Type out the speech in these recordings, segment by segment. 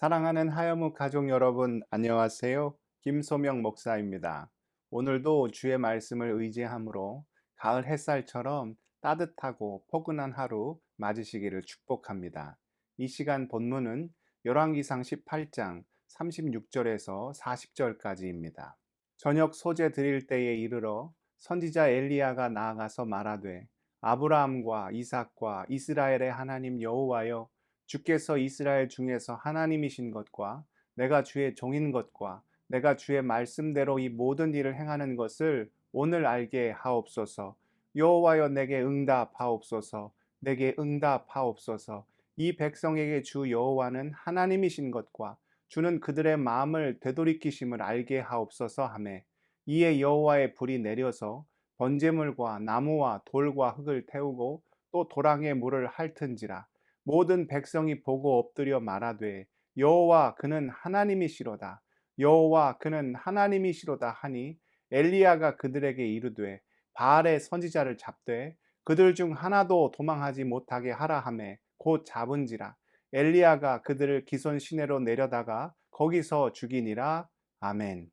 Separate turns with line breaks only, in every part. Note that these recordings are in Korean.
사랑하는 하여무 가족 여러분, 안녕하세요. 김소명 목사입니다. 오늘도 주의 말씀을 의지함으로 가을 햇살처럼 따뜻하고 포근한 하루 맞으시기를 축복합니다. 이 시간 본문은 열왕기상 18장 36절에서 40절까지입니다. 저녁 소재 드릴 때에 이르러 선지자 엘리야가 나아가서 말하되 아브라함과 이삭과 이스라엘의 하나님 여호와여 주께서 이스라엘 중에서 하나님이신 것과 내가 주의 종인 것과 내가 주의 말씀대로 이 모든 일을 행하는 것을 오늘 알게 하옵소서. 여호와여 내게 응답하옵소서. 내게 응답하옵소서. 이 백성에게 주 여호와는 하나님이신 것과 주는 그들의 마음을 되돌이키심을 알게 하옵소서 하매 이에 여호와의 불이 내려서 번제물과 나무와 돌과 흙을 태우고 또 도랑에 물을 핥은지라 모든 백성이 보고 엎드려 말하되 여호와 그는 하나님이시로다 여호와 그는 하나님이시로다 하니 엘리야가 그들에게 이르되 바알의 선지자를 잡되 그들 중 하나도 도망하지 못하게 하라 하매 곧 잡은지라 엘리야가 그들을 기손 시내로 내려다가 거기서 죽이니라 아멘.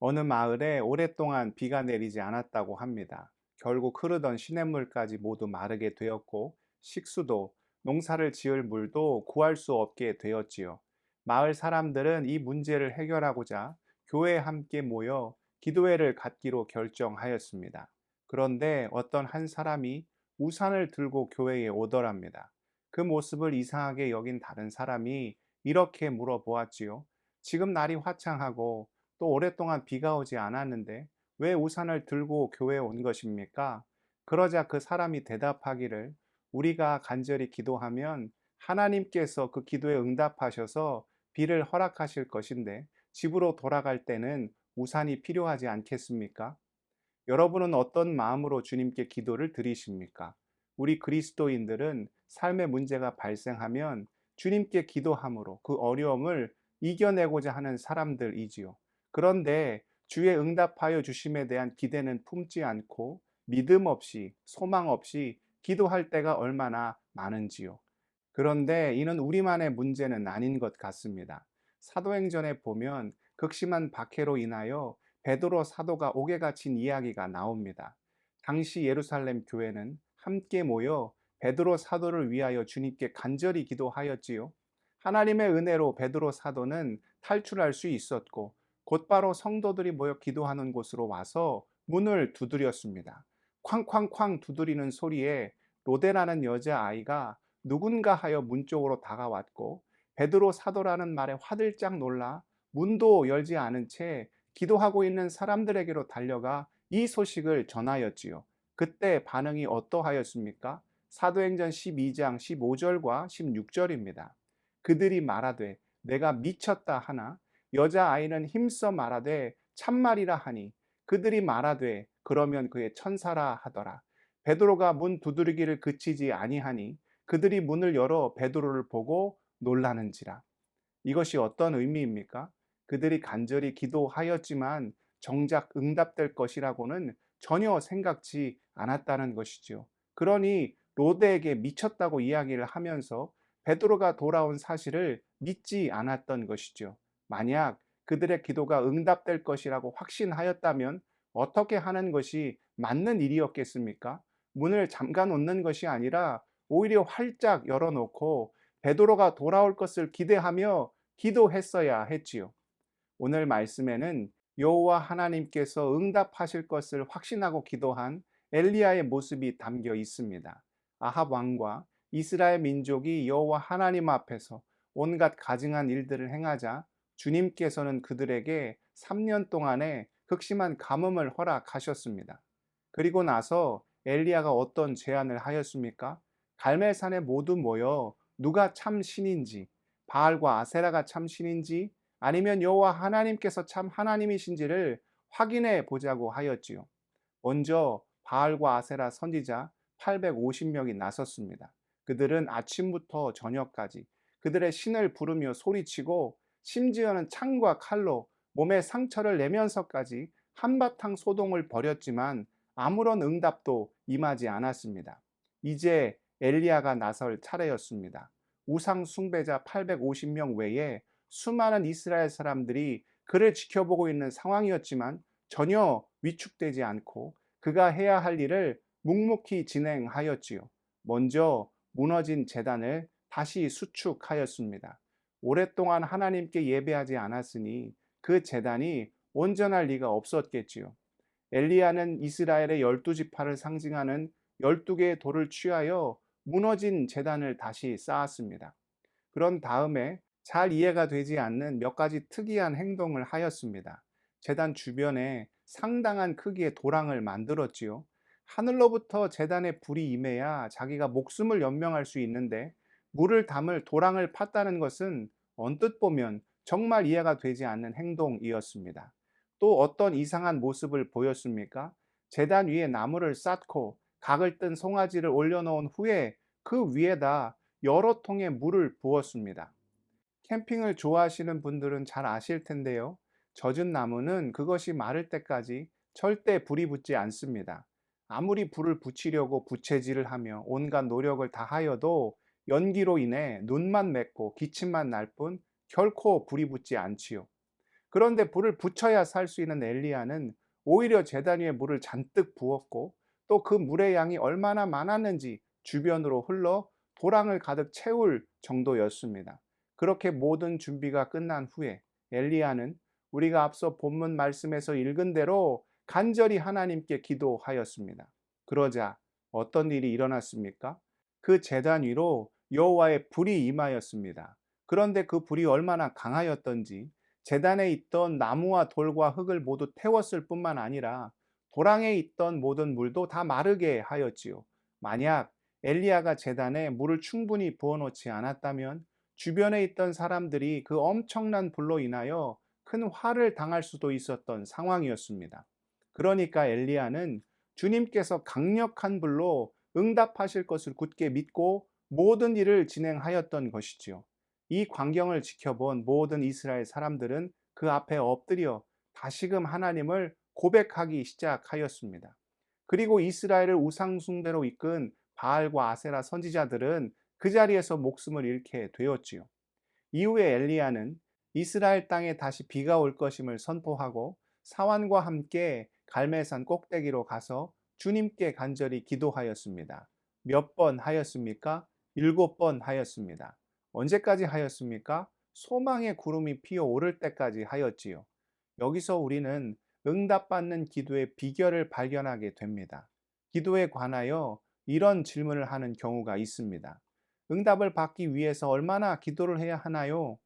어느 마을에 오랫동안 비가 내리지 않았다고 합니다. 결국 흐르던 시냇물까지 모두 마르게 되었고 식수도 농사를 지을 물도 구할 수 없게 되었지요. 마을 사람들은 이 문제를 해결하고자 교회에 함께 모여 기도회를 갖기로 결정하였습니다. 그런데 어떤 한 사람이 우산을 들고 교회에 오더랍니다. 그 모습을 이상하게 여긴 다른 사람이 이렇게 물어보았지요. 지금 날이 화창하고 또 오랫동안 비가 오지 않았는데 왜 우산을 들고 교회에 온 것입니까? 그러자 그 사람이 대답하기를 우리가 간절히 기도하면 하나님께서 그 기도에 응답하셔서 비를 허락하실 것인데 집으로 돌아갈 때는 우산이 필요하지 않겠습니까? 여러분은 어떤 마음으로 주님께 기도를 드리십니까? 우리 그리스도인들은 삶의 문제가 발생하면 주님께 기도함으로 그 어려움을 이겨내고자 하는 사람들이지요. 그런데 주의 응답하여 주심에 대한 기대는 품지 않고 믿음 없이 소망 없이 기도할 때가 얼마나 많은지요. 그런데 이는 우리만의 문제는 아닌 것 같습니다. 사도행전에 보면 극심한 박해로 인하여 베드로 사도가 옥에 갇힌 이야기가 나옵니다. 당시 예루살렘 교회는 함께 모여 베드로 사도를 위하여 주님께 간절히 기도하였지요. 하나님의 은혜로 베드로 사도는 탈출할 수 있었고 곧바로 성도들이 모여 기도하는 곳으로 와서 문을 두드렸습니다. 쾅쾅쾅 두드리는 소리에 로데라는 여자아이가 누군가 하여 문 쪽으로 다가왔고 베드로 사도라는 말에 화들짝 놀라 문도 열지 않은 채 기도하고 있는 사람들에게로 달려가 이 소식을 전하였지요. 그때 반응이 어떠하였습니까? 사도행전 12장 15절과 16절입니다. 그들이 말하되 내가 미쳤다 하나 여자아이는 힘써 말하되 참말이라 하니 그들이 말하되 그러면 그의 천사라 하더라. 베드로가 문 두드리기를 그치지 아니하니 그들이 문을 열어 베드로를 보고 놀라는지라. 이것이 어떤 의미입니까? 그들이 간절히 기도하였지만 정작 응답될 것이라고는 전혀 생각지 않았다는 것이지요. 그러니 로데에게 미쳤다고 이야기를 하면서 베드로가 돌아온 사실을 믿지 않았던 것이죠. 만약 그들의 기도가 응답될 것이라고 확신하였다면 어떻게 하는 것이 맞는 일이었겠습니까? 문을 잠가 놓는 것이 아니라 오히려 활짝 열어놓고 베드로가 돌아올 것을 기대하며 기도했어야 했지요. 오늘 말씀에는 여호와 하나님께서 응답하실 것을 확신하고 기도한 엘리야의 모습이 담겨 있습니다. 아합 왕과 이스라엘 민족이 여호와 하나님 앞에서 온갖 가증한 일들을 행하자 주님께서는 그들에게 3년 동안의 극심한 가뭄을 허락하셨습니다. 그리고 나서 엘리야가 어떤 제안을 하였습니까? 갈멜산에 모두 모여 누가 참 신인지 바알과 아세라가 참 신인지 아니면 여호와 하나님께서 참 하나님이신지를 확인해 보자고 하였지요. 먼저 바알과 아세라 선지자 850명이 나섰습니다. 그들은 아침부터 저녁까지 그들의 신을 부르며 소리치고 심지어는 창과 칼로 몸에 상처를 내면서까지 한바탕 소동을 벌였지만 아무런 응답도 임하지 않았습니다. 이제 엘리야가 나설 차례였습니다. 우상 숭배자 850명 외에 수많은 이스라엘 사람들이 그를 지켜보고 있는 상황이었지만 전혀 위축되지 않고 그가 해야 할 일을 묵묵히 진행하였지요. 먼저 무너진 재단을 다시 수축하였습니다. 오랫동안 하나님께 예배하지 않았으니 그 재단이 온전할 리가 없었겠지요. 엘리야는 이스라엘의 열두 지파를 상징하는 열두 개의 돌을 취하여 무너진 재단을 다시 쌓았습니다. 그런 다음에 잘 이해가 되지 않는 몇 가지 특이한 행동을 하였습니다. 재단 주변에 상당한 크기의 도랑을 만들었지요. 하늘로부터 재단에 불이 임해야 자기가 목숨을 연명할 수 있는데 물을 담을 도랑을 팠다는 것은 언뜻 보면 정말 이해가 되지 않는 행동이었습니다. 또 어떤 이상한 모습을 보였습니까? 재단 위에 나무를 쌓고 각을 뜬 송아지를 올려놓은 후에 그 위에다 여러 통의 물을 부었습니다. 캠핑을 좋아하시는 분들은 잘 아실 텐데요. 젖은 나무는 그것이 마를 때까지 절대 불이 붙지 않습니다. 아무리 불을 붙이려고 부채질을 하며 온갖 노력을 다하여도 연기로 인해 눈만 맺고 기침만 날 뿐 결코 불이 붙지 않지요. 그런데 불을 붙여야 살 수 있는 엘리야는 오히려 제단 위에 물을 잔뜩 부었고 또 그 물의 양이 얼마나 많았는지 주변으로 흘러 도랑을 가득 채울 정도였습니다. 그렇게 모든 준비가 끝난 후에 엘리야는 우리가 앞서 본문 말씀에서 읽은 대로 간절히 하나님께 기도하였습니다. 그러자 어떤 일이 일어났습니까? 그 재단 위로 여호와의 불이 임하였습니다. 그런데 그 불이 얼마나 강하였던지 재단에 있던 나무와 돌과 흙을 모두 태웠을 뿐만 아니라 도랑에 있던 모든 물도 다 마르게 하였지요. 만약 엘리야가 재단에 물을 충분히 부어놓지 않았다면 주변에 있던 사람들이 그 엄청난 불로 인하여 큰 화를 당할 수도 있었던 상황이었습니다. 그러니까 엘리야는 주님께서 강력한 불로 응답하실 것을 굳게 믿고 모든 일을 진행하였던 것이지요. 이 광경을 지켜본 모든 이스라엘 사람들은 그 앞에 엎드려 다시금 하나님을 고백하기 시작하였습니다. 그리고 이스라엘을 우상숭배로 이끈 바알과 아세라 선지자들은 그 자리에서 목숨을 잃게 되었지요. 이후에 엘리야는 이스라엘 땅에 다시 비가 올 것임을 선포하고 사환과 함께 갈멜산 꼭대기로 가서 주님께 간절히 기도하였습니다. 몇 번 하였습니까? 일곱 번 하였습니다. 언제까지 하였습니까? 소망의 구름이 피어 오를 때까지 하였지요. 여기서 우리는 응답받는 기도의 비결을 발견하게 됩니다. 기도에 관하여 이런 질문을 하는 경우가 있습니다. 응답을 받기 위해서 얼마나 기도를 해야 하나요?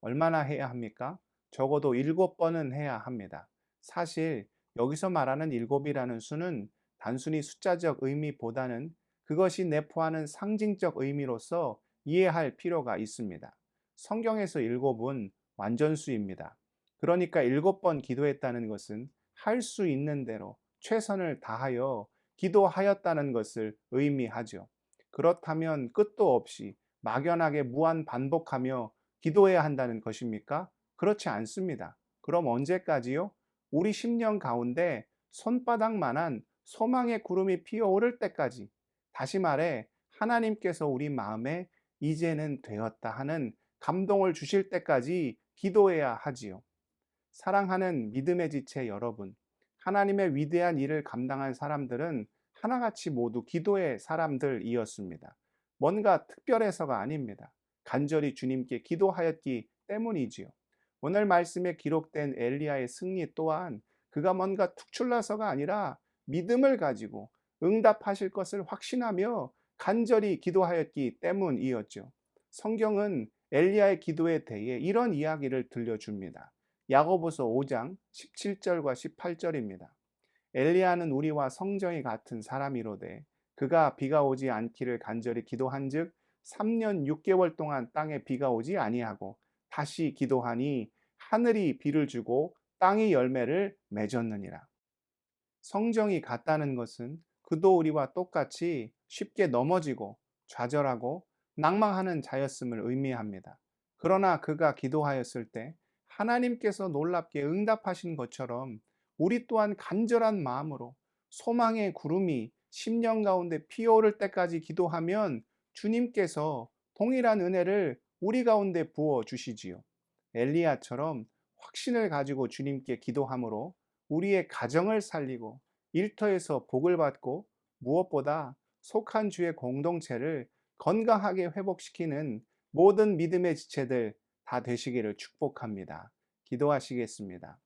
얼마나 해야 합니까? 적어도 일곱 번은 해야 합니다. 사실 여기서 말하는 일곱이라는 수는 단순히 숫자적 의미보다는 그것이 내포하는 상징적 의미로서 이해할 필요가 있습니다. 성경에서 일곱은 완전수입니다. 그러니까 일곱 번 기도했다는 것은 할 수 있는 대로 최선을 다하여 기도하였다는 것을 의미하죠. 그렇다면 끝도 없이 막연하게 무한 반복하며 기도해야 한다는 것입니까? 그렇지 않습니다. 그럼 언제까지요? 우리 10년 가운데 손바닥만한 소망의 구름이 피어오를 때까지 다시 말해 하나님께서 우리 마음에 이제는 되었다 하는 감동을 주실 때까지 기도해야 하지요. 사랑하는 믿음의 지체 여러분, 하나님의 위대한 일을 감당한 사람들은 하나같이 모두 기도의 사람들이었습니다. 뭔가 특별해서가 아닙니다. 간절히 주님께 기도하였기 때문이지요. 오늘 말씀에 기록된 엘리야의 승리 또한 그가 뭔가 특출나서가 아니라 믿음을 가지고 응답하실 것을 확신하며 간절히 기도하였기 때문이었죠. 성경은 엘리야의 기도에 대해 이런 이야기를 들려줍니다. 야고보서 5장 17절과 18절입니다. 엘리야는 우리와 성정이 같은 사람이로되 그가 비가 오지 않기를 간절히 기도한즉 3년 6개월 동안 땅에 비가 오지 아니하고 다시 기도하니 하늘이 비를 주고 땅이 열매를 맺었느니라. 성정이 같다는 것은 그도 우리와 똑같이 쉽게 넘어지고 좌절하고 낭망하는 자였음을 의미합니다. 그러나 그가 기도하였을 때 하나님께서 놀랍게 응답하신 것처럼 우리 또한 간절한 마음으로 소망의 구름이 10년 가운데 피어오를 때까지 기도하면 주님께서 동일한 은혜를 우리 가운데 부어 주시지요. 엘리야처럼 확신을 가지고 주님께 기도함으로 우리의 가정을 살리고 일터에서 복을 받고 무엇보다 속한 주의 공동체를 건강하게 회복시키는 모든 믿음의 지체들 다 되시기를 축복합니다. 기도하시겠습니다.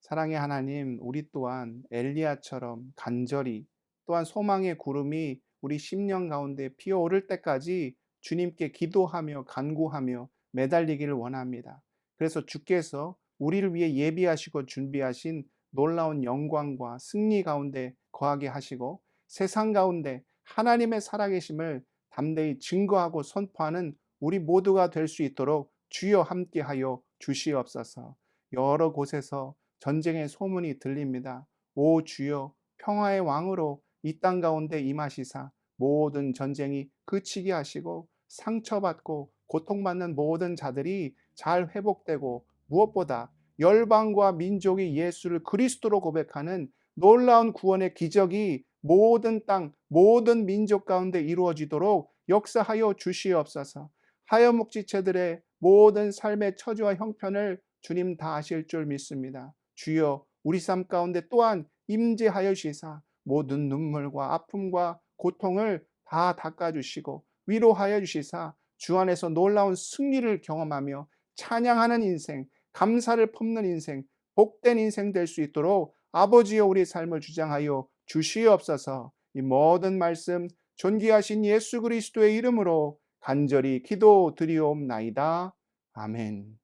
사랑의 하나님, 우리 또한 엘리야처럼 간절히 또한 소망의 구름이 우리 심령 가운데 피어오를 때까지 주님께 기도하며 간구하며 매달리기를 원합니다. 그래서 주께서 우리를 위해 예비하시고 준비하신 놀라운 영광과 승리 가운데 거하게 하시고 세상 가운데 하나님의 살아계심을 담대히 증거하고 선포하는 우리 모두가 될 수 있도록 주여 함께하여 주시옵소서. 여러 곳에서 전쟁의 소문이 들립니다. 오 주여 평화의 왕으로 이 땅 가운데 임하시사 모든 전쟁이 그치게 하시고 상처받고 고통받는 모든 자들이 잘 회복되고 무엇보다 열방과 민족이 예수를 그리스도로 고백하는 놀라운 구원의 기적이 모든 땅, 모든 민족 가운데 이루어지도록 역사하여 주시옵소서. 하여목지체들의 모든 삶의 처지와 형편을 주님 다 아실 줄 믿습니다. 주여 우리 삶 가운데 또한 임재하여 주시사 모든 눈물과 아픔과 고통을 다 닦아주시고 위로하여 주시사 주 안에서 놀라운 승리를 경험하며 찬양하는 인생, 감사를 품는 인생, 복된 인생 될 수 있도록 아버지여 우리 삶을 주장하여 주시옵소서. 이 모든 말씀 존귀하신 예수 그리스도의 이름으로 간절히 기도 드리옵나이다. 아멘.